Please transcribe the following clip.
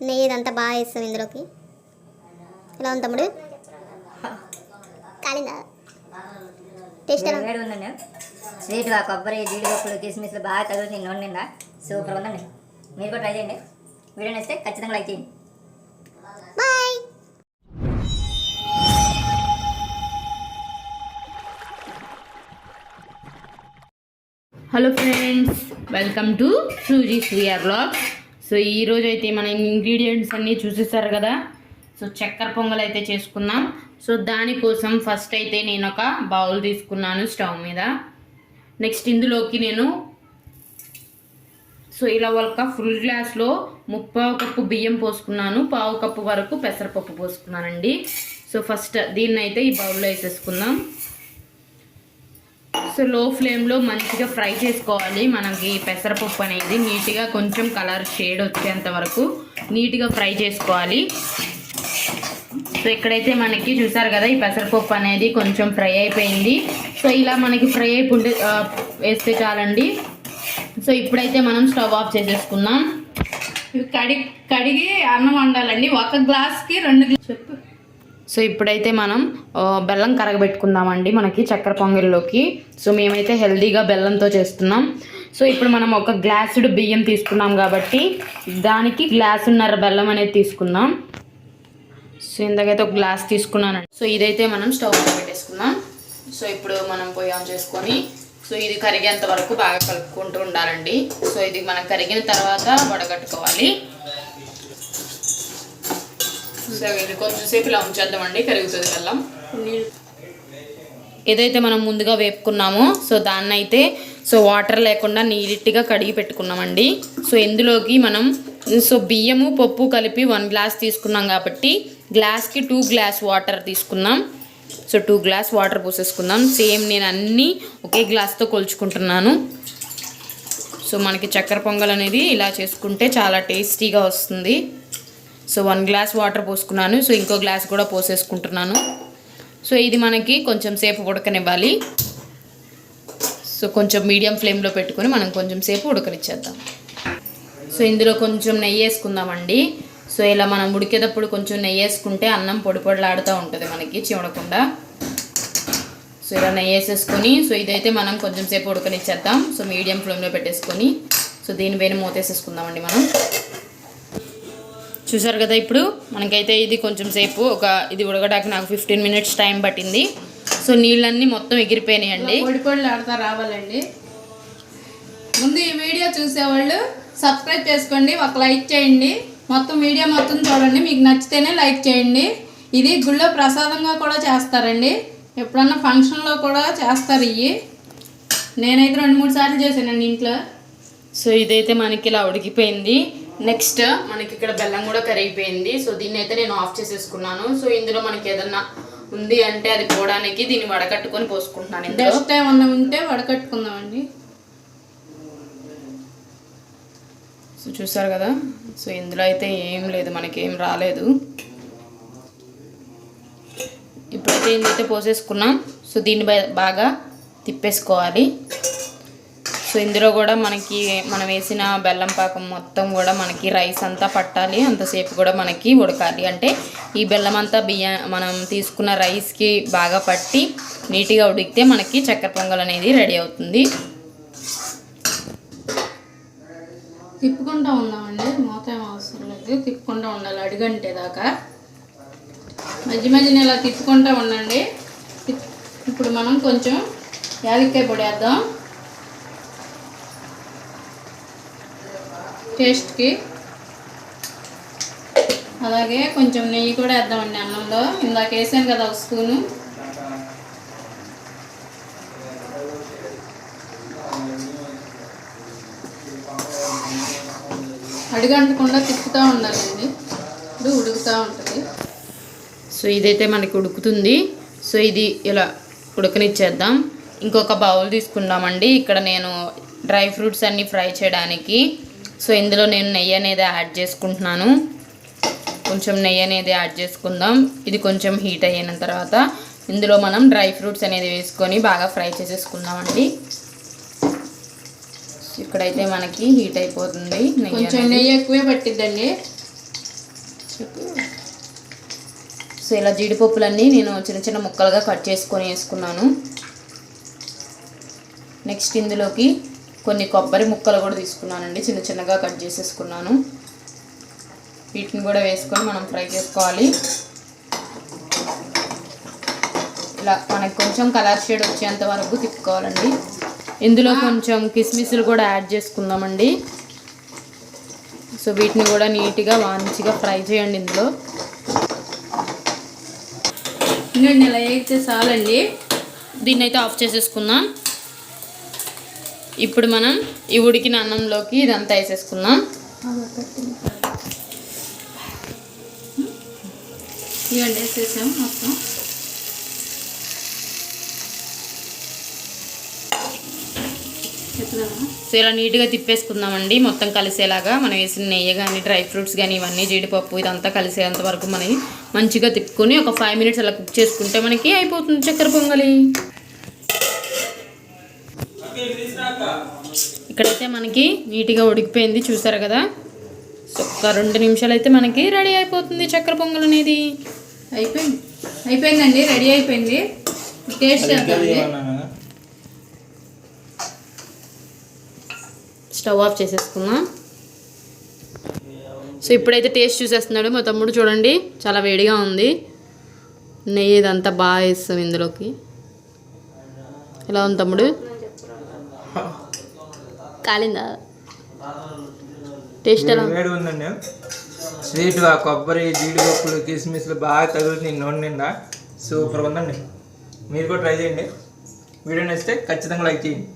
నెయ్యి ఇదంతా బాగా వేస్తాం ఇందులోకి. ఎలా ఉంది తమ్ముడు? కాలిందా? టేస్ట్ ఎలా? ఉందండి. స్వీట్గా కొబ్బరి జీడిపప్పులు కిస్మిస్లు బాగా తగులుతుంది నూనె నిండా సూపర్ ఉందండి. మీరు కూడా ట్రై చేయండి. వీడియో నచ్చితే ఖచ్చితంగా లైక్ చేయండి. Bye! Hello friends welcome to Suji Sreeyar blog so ఈరోజు అయితే మన ఇంగ్రీడియంట్స్ అన్నీ చూసేసారు కదా? సో చక్కెర పొంగల్ అయితే చేసుకుందాం. సో దానికోసం ఫస్ట్ అయితే నేను ఒక బౌల్ తీసుకున్నాను స్టవ్ మీద. నెక్స్ట్ ఇందులోకి నేను సో ఇలా ఒక ఫుల్ గ్లాస్లో ముప్పావు కప్పు బియ్యం పోసుకున్నాను. పావు కప్పు వరకు పెసరపప్పు పోసుకున్నానండి. సో ఫస్ట్ దీన్ని అయితే ఈ బౌల్లో వేసేసుకుందాం. సో లో ఫ్లేమ్లో మంచిగా ఫ్రై చేసుకోవాలి. మనకి పెసరపప్పు అనేది నీట్గా కొంచెం కలర్ షేడ్ వచ్చేంత వరకు నీట్గా ఫ్రై చేసుకోవాలి. సో ఇక్కడైతే మనకి చూసారు కదా ఈ పెసరపప్పు అనేది కొంచెం ఫ్రై అయిపోయింది. సో ఇలా మనకి ఫ్రై అయిపోతే ఆ, వేస్తే చాలండి. సో ఇప్పుడైతే మనం స్టవ్ ఆఫ్ చేసేసుకుందాం. ఇవి కడిగి కడిగి అన్నం వండాలండి. ఒక గ్లాస్కి రెండు గ్లాస్ చెప్పు. సో ఇప్పుడైతే మనం బెల్లం కరగబెట్టుకుందామండి మనకి చక్కెర పొంగల్లోకి. సో మేమైతే హెల్దీగా బెల్లంతో చేస్తున్నాం. సో ఇప్పుడు మనం ఒక గ్లాసుడు బియ్యం తీసుకున్నాం కాబట్టి దానికి గ్లాసున్నర బెల్లం అనేది తీసుకుందాం. సో ఇందాకైతే ఒక గ్లాస్ తీసుకున్నానండి. సో ఇదైతే మనం స్టవ్ మీద పెట్టేసుకుందాం. సో ఇప్పుడు మనం పొయ్యి ఆన్ చేసుకొని సో ఇది కరిగేంత వరకు బాగా కలుపుకుంటూ ఉండాలండి. సో ఇది మనం కరిగిన తర్వాత వడగట్టుకోవాలి. సో ఇది కొంచెంసేపు ఇలా ఉంచేద్దామండి కరుగుతుంది బెల్లం ఏదైతే మనం ముందుగా వేపుకున్నామో సో దాన్ని అయితే సో వాటర్ లేకుండా నీట్గా కడిగి పెట్టుకున్నామండి. సో ఇందులోకి మనం సో బియ్యము పప్పు కలిపి వన్ గ్లాస్ తీసుకున్నాం కాబట్టి గ్లాస్కి టూ గ్లాస్ వాటర్ తీసుకున్నాం సో టూ గ్లాస్ వాటర్ పోసేసుకుందాం. సేమ్ నేను అన్నీ ఒకే గ్లాస్తో కొలుచుకుంటున్నాను. సో మనకి చక్కెర పొంగల్ అనేది ఇలా చేసుకుంటే చాలా టేస్టీగా వస్తుంది. సో వన్ గ్లాస్ వాటర్ పోసుకున్నాను. సో ఇంకో గ్లాస్ కూడా పోసేసుకుంటున్నాను. సో ఇది మనకి కొంచెం సేపు ఉడకనివ్వాలి. సో కొంచెం మీడియం ఫ్లేమ్లో పెట్టుకొని మనం కొంచెం సేపు ఉడకనిచ్చేద్దాం. సో ఇందులో కొంచెం నెయ్యి వేసుకుందామండి. సో ఇలా మనం ఉడికేటప్పుడు కొంచెం నెయ్యి వేసుకుంటే అన్నం పొడి పొడిలాడుతూ ఉంటుంది మనకి చివడకుండా. సో ఇలా నెయ్యి వేసేసుకొని సో ఇదైతే మనం కొంచెం సేపు ఉడకనిచ్చేద్దాం. సో మీడియం ఫ్లేమ్లో పెట్టేసుకొని సో దీనిపైన మూతేసేసుకుందామండి మనం. చూసారు కదా ఇప్పుడు మనకైతే ఇది కొంచెం సేపు ఒక ఇది ఉడకడానికి నాకు ఫిఫ్టీన్ మినిట్స్ టైం పట్టింది. సో నీళ్ళన్నీ మొత్తం ఎగిరిపోయినాయండి. పొడిలు ఆడుతా రావాలండి. ముందు ఈ వీడియో చూసేవాళ్ళు సబ్స్క్రైబ్ చేసుకోండి ఒక లైక్ చేయండి. మొత్తం వీడియో మొత్తం చూడండి. మీకు నచ్చితేనే లైక్ చేయండి. ఇది గుళ్ళో ప్రసాదంగా కూడా చేస్తారండి. ఎప్పుడన్నా ఫంక్షన్లో కూడా చేస్తారు ఇవి నేనైతే రెండు మూడు సార్లు చేశానండి ఇంట్లో. సో ఇదైతే మనకి ఇలా ఉడికిపోయింది. నెక్స్ట్ మనకి ఇక్కడ బెల్లం కూడా కరిగిపోయింది. సో దీన్ని అయితే నేను ఆఫ్ చేసేసుకున్నాను. సో ఇందులో మనకి ఏదన్నా ఉంది అంటే అది పోవడానికి దీన్ని వడకట్టుకొని పోసుకుంటున్నాను డస్ట్ ఏమన్నా ఉంటే వడకట్టుకుందామండి. సో చూసారు కదా? సో ఇందులో అయితే ఏం లేదు మనకి ఏం రాలేదు. ఇప్పుడైతే ఇందైతే పోసేసుకున్నాం. సో దీన్ని బాగా తిప్పేసుకోవాలి. సో ఇందులో కూడా మనకి మనం వేసిన బెల్లం పాకం మొత్తం కూడా మనకి రైస్ అంతా పట్టాలి అంతసేపు కూడా మనకి ఉడకాలి. అంటే ఈ బెల్లం అంతా బియ్య మనం తీసుకున్న రైస్కి బాగా పట్టి నీట్గా ఉడికితే మనకి చక్కెర పొంగల్ అనేది రెడీ అవుతుంది. తిప్పుకుంటూ ఉందామండి మూత ఏం అవసరం లేదు. తిప్పుకుంటూ ఉండాలి అడుగంటే దాకా. మధ్య మధ్యన ఇలా తిప్పుకుంటూ ఉండండి. ఇప్పుడు మనం కొంచెం యాలక్కాయ పొడి వేద్దాం. టేస్ట్కి అలాగే కొంచెం నెయ్యి కూడా వేద్దామండి అన్నంలో. ఇందాక వేసాను కదా ఒక స్పూను. అడుగంటకుండా తిప్పుతూ ఉండాలండి. ఇప్పుడు ఉడుకుతూ ఉంటుంది. సో ఇదైతే మనకి ఉడుకుతుంది. సో ఇది ఇలా ఉడకనిచ్చేద్దాం. ఇంకొక బౌల్ తీసుకుందామండి. ఇక్కడ నేను డ్రై ఫ్రూట్స్ అన్నీ ఫ్రై చేయడానికి సో ఇందులో నేను నెయ్యి అనేది యాడ్ చేసుకుంటున్నాను. కొంచెం నెయ్యి అనేది యాడ్ చేసుకుందాం. ఇది కొంచెం హీట్ అయిన తర్వాత ఇందులో మనం డ్రై ఫ్రూట్స్ అనేది వేసుకొని బాగా ఫ్రై చేసేసుకుందామండి. ఇక్కడైతే మనకి హీట్ అయిపోతుంది నెయ్యి కొంచెం. నెయ్యి ఎక్కువే పట్టిద్దండి. సో ఇలా జీడిపప్పులన్నీ నేను చిన్న చిన్న ముక్కలుగా కట్ చేసుకొని వేసుకున్నాను. నెక్స్ట్ ఇందులోకి కొన్ని కొబ్బరి ముక్కలు కూడా తీసుకున్నానండి. చిన్న చిన్నగా కట్ చేసేసుకున్నాను. వీటిని కూడా వేసుకొని మనం ఫ్రై చేసుకోవాలి. ఇలా మనకి కొంచెం కలర్ షేడ్ వచ్చేంత వరకు తిప్పుకోవాలండి. ఇందులో కొంచెం కిస్మిస్లు కూడా యాడ్ చేసుకుందామండి. సో వీటిని కూడా నీట్గా మంచిగా ఫ్రై చేయండి ఇందులో. ఇంకండి ఇలా వేగితే చాలండి. దీన్ని అయితే ఆఫ్ చేసేసుకుందాం. ఇప్పుడు మనం ఈ ఉడికిన అన్నంలోకి ఇదంతా వేసేసుకుందాం. ఇవ్వండి వేసేసాం మొత్తం. సో ఇలా నీట్గా తిప్పేసుకుందామండి. మొత్తం కలిసేలాగా మనం వేసిన నెయ్యి కానీ డ్రై ఫ్రూట్స్ కానీ ఇవన్నీ జీడిపప్పు ఇదంతా కలిసేంత వరకు మనకి మంచిగా తిప్పుకొని ఒక ఫైవ్ మినిట్స్ అలా కుక్ చేసుకుంటే మనకి అయిపోతుంది చక్కెర పొంగలి. ఇక్కడైతే మనకి నీట్గా ఉడికిపోయింది చూసారు కదా? సో ఒక రెండు నిమిషాలు అయితే మనకి రెడీ అయిపోతుంది చక్కెర పొంగల్ అనేది. అయిపోయింది. అయిపోయిందండి రెడీ అయిపోయింది. టేస్ట్ చేద్దామండి స్టవ్ ఆఫ్ చేసేసుకుందాం. సో ఇప్పుడైతే టేస్ట్ చూసేస్తున్నాడు మా తమ్ముడు చూడండి చాలా వేడిగా ఉంది. నెయ్యి ఇదంతా బాగా వేస్తాం ఇందులోకి. ఎలా ఉంది తమ్ముడు? కాలిందా? టేస్ట్ ఎలా వేడి ఉందండి. స్వీట్గా కొబ్బరి జీడిపప్పులు కిస్మిస్లు బాగా తగులుతుంది నూనె నిండా. సూపర్ ఉందండి. మీరు కూడా ట్రై చేయండి. వీడియో నచ్చితే ఖచ్చితంగా లైక్ చేయండి.